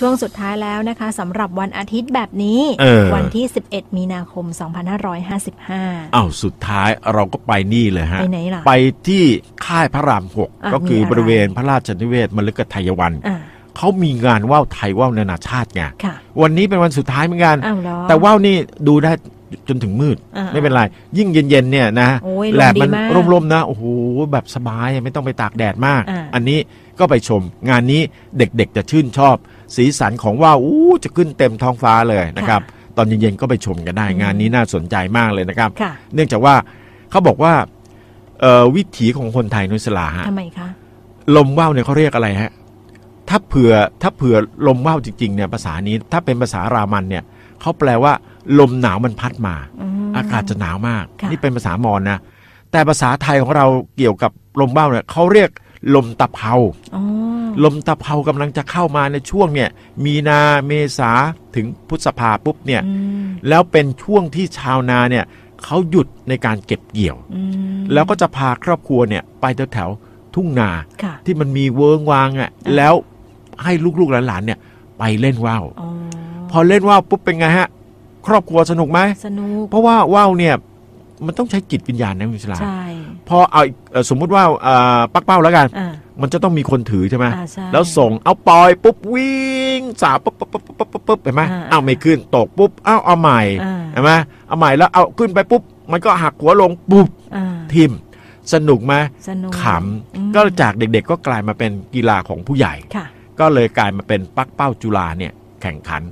ช่วงสุดท้ายแล้วนะคะสำหรับวันอาทิตย์แบบนี้ เออ วันที่ 11 มีนาคม 2555 อ้าวสุดท้ายเราก็ไปนี่เลยฮะ ไปไหนล่ะ ไปที่ค่ายพระรามหกอะก็คือมีอะไร บริเวณพระราชนิเวศมฤคทายวัน อ่าเขามีงานว่าวไทยว่าวนานาชาติไง ค่ะ วันนี้เป็นวันสุดท้ายเหมือนกัน อ้าวเหรอ แต่ว่าวนี่ดูได้จนถึงมืด อ่าไม่เป็นไร ยิ่งเย็นๆเนี่ยนะโอ้ยแหลบมันลมดีมากร่มๆนะ โอ้โหแบบสบายไม่ต้องไปตากแดดมากอ่าอันนี้ ก็ไปชม งานนี้เด็กๆจะชื่นชอบ สีสันของว่าวอู้จะขึ้นเต็มท้องฟ้าเลยนะครับ ตอนเย็นๆก็ไปชมกันได้อืมงานนี้น่าสนใจมากเลยนะครับ ค่ะ เนื่องจากว่าเขาบอกว่าเอ่อวิถีของคนไทยนุสลาฮะ ทำไมคะ ลมว่าวเนี่ยเขาเรียกอะไรฮะ ถ้าเผื่อถ้าเผื่อลมว่าวจริงๆเนี่ยภาษานี้ถ้าเป็นภาษารามันเนี่ยเขาแปลว่า ลมหนาวมันพัดมา อืม อากาศจะหนาวมาก ค่ะ นี่เป็นภาษามอญนะ แต่ภาษาไทยของเราเกี่ยวกับลมว่าวเนี่ยเขาเรียก ลมตะเภาอ๋อลมตะเภากำลังจะเข้ามาในช่วงเนี่ยมีนาเมษาถึงพฤษภาปุ๊บเนี่ยอืมแล้วเป็นช่วงที่ชาวนาเนี่ยเขาหยุดในการเก็บเกี่ยวอืมแล้วก็จะพาครอบครัวเนี่ยไปแถวๆทุ่งนาค่ะที่มันมีเวิงวางอะอ่าแล้วให้ลูกๆหลานๆเนี่ยไปเล่นว่าวอ๋อพอเล่นว่าวปุ๊บเป็นไงฮะ ครอบครัวสนุกไหมสนุกเพราะว่าว่าวเนี่ย มันต้องใช้จิตวิญญาณนะคุณชลาใช่ พอเอาเอ่อสมมุติว่าเอ่อปักเป้าแล้วกันอ่ามันจะต้องมีคนถือใช่ไหมอ่าใช่แล้วส่งเอาปล่อยปุ๊บวิ่งสาวปุ๊บปุ๊บปุ๊บปุ๊บปุ๊บปุ๊บเห็นไหมอ่าเอาไม่ขึ้นตกปุ๊บเอาเอาใหม่อ่าเห็นไหมเอาใหม่แล้วเอาขึ้นไปปุ๊บ มันก็หักหัวลงปุ๊บอ่าทิมสนุกไหมสนุกขอืมำก็จากเด็กๆ ก็กลายมาเป็นกีฬาของผู้ใหญ่ค่ะก็เลยกลายมาเป็นปักเป้าจุฬาเนี่ยแข่งขัน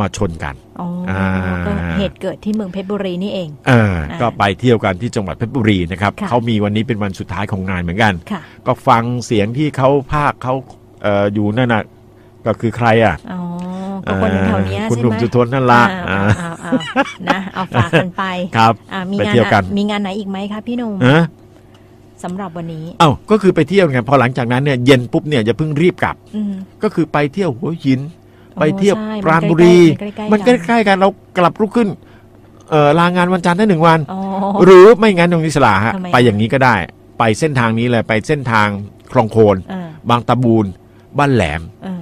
มาชนกันอ๋ออาก็เหตุเกิดที่เมืองเพชรบุรีนี่เองเอออ่าก็ไปเที่ยวกันที่จังหวัดเพชรบุรีนะครับค่ะเขามีวันนี้เป็นวันสุดท้ายของงานเหมือนกันค่ะก็ฟังเสียงที่เขาภาคเขาเอ่ออยู่นั่นน่ะก็คือใครอะอ๋อก็คนแถวๆเนี้ยคุณใช่หนุ่มไหมสุทนนั่นละอ่าอ่าเอาเอาเอานะเอาฝากกันไปครับอ่ามีไปงานเที่ยวกันอะมีงานไหนอีกไหมคะพี่หนุ่มฮะสำหรับวันนี้เอ้าก็คือไปเที่ยวไงพอหลังจากนั้นเนี่ยเย็นปุ๊บเนี่ยอย่าเพิ่งรีบกลับอืมก็คือไปเที่ยวหัวหินโอ้ ไปเที่ยวใช่ปราณบุรีมันใกล้ๆมันใกล้ๆกันเรากลับลุกขึ้นเอ่อลางานวันจันทร์ได้หนึ่งวันอ๋อหรือไม่งั้นตรงนี้สลาฮะทำไมไปอย่างนี้ก็ได้ ไปเส้นทางนี้เลยไปเส้นทางคลองโคนอ่าบางตะบูนบ้านแหลมอ่า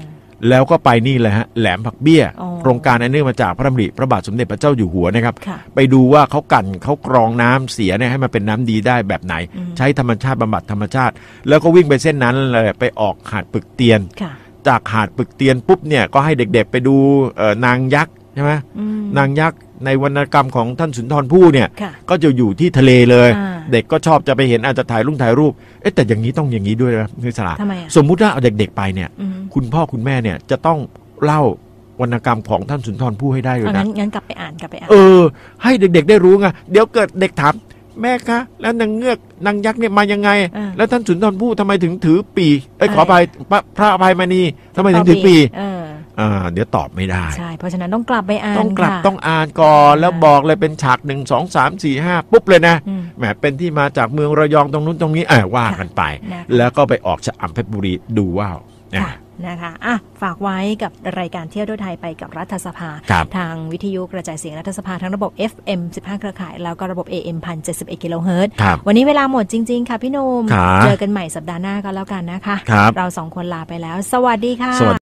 แล้วก็ไปนี่เลยฮะแหลมผักเบี้ยอ๋อโครงการอันเนื่องมาจากพระดำริพระบาทสมเด็จพระเจ้าอยู่หัวนะครับค่ะไปดูว่าเขากลั่นเขากรองน้ำเสียเนี่ยให้มันเป็นน้ำดีได้แบบไหนอืมใช้ธรรมชาติบำบัดธรรมชาติ แล้วก็วิ่งไปเส้นนั้นเลยไปออกหาดปึกเตียนค่ะ จากหาดปึกเตียนปุ๊บเนี่ยก็ให้เด็กๆไปดูเอ่อนางยักษ์ใช่ไหมอืมนางยักษ์ในวรรณกรรมของท่านสุนทรภู่เนี่ยค่ะก็จะอยู่ที่ทะเลเลยอ่าเด็กก็ชอบจะไปเห็นอาจจะถ่ายรูปถ่ายรูปเอ๊ะแต่อย่างนี้ต้องอย่างนี้ด้วยนะนิสระทำไมอะสมมุติว่าเอาเด็กๆไปเนี่ยอืมคุณพ่อคุณแม่เนี่ยจะต้องเล่าวรรณกรรมของท่านสุนทรภู่ให้ได้เลยเอานะงั้นงั้นกลับไปอ่านกลับไปอ่านเออ ให้เด็กๆได้รู้ไงเดี๋ยวเกิดเด็กถาม แม่คะ แล้วนางเงือกนางยักษ์เนี่ยมายังไง อ่า แล้วท่านสุนทรภู่ทำไมถึงถือปีเอ้ยใช่ขอไปพระพระอภัยมณีทำไมถึงถือปีเอออ่าเดี๋ยวตอบไม่ได้ ใช่ เพราะฉะนั้นต้องกลับไปอ่านต้องกลับค่ะ ต้องอ่านก่อนแล้วบอกเลยเป็นฉากหนึ่งสองสามสี่ห้าปุ๊บเลยนะอืมแหมเป็นที่มาจากเมืองระยองตรงนู้นตรงนี้เออว่ากันไป นะคะ แล้วก็ไปออกชะอำเพชรบุรีดูว่าวนะ ค่ะนะคะอะฝากไว้กับรายการเที่ยวด้วยไทยไปกับรัฐสภาครับทางวิทยุกระจายเสียงรัฐสภาทั้งระบบ FM 15 เครือข่าย แล้วก็ระบบ AM 1071กิโลเฮิรตซ์ครับวันนี้เวลาหมดจริง ๆ ค่ะพี่หนุ่มครับเจอกันใหม่สัปดาห์หน้าก็แล้วกันนะคะครับเราสองคนลาไปแล้ว สวัสดีค่ะสวัสดี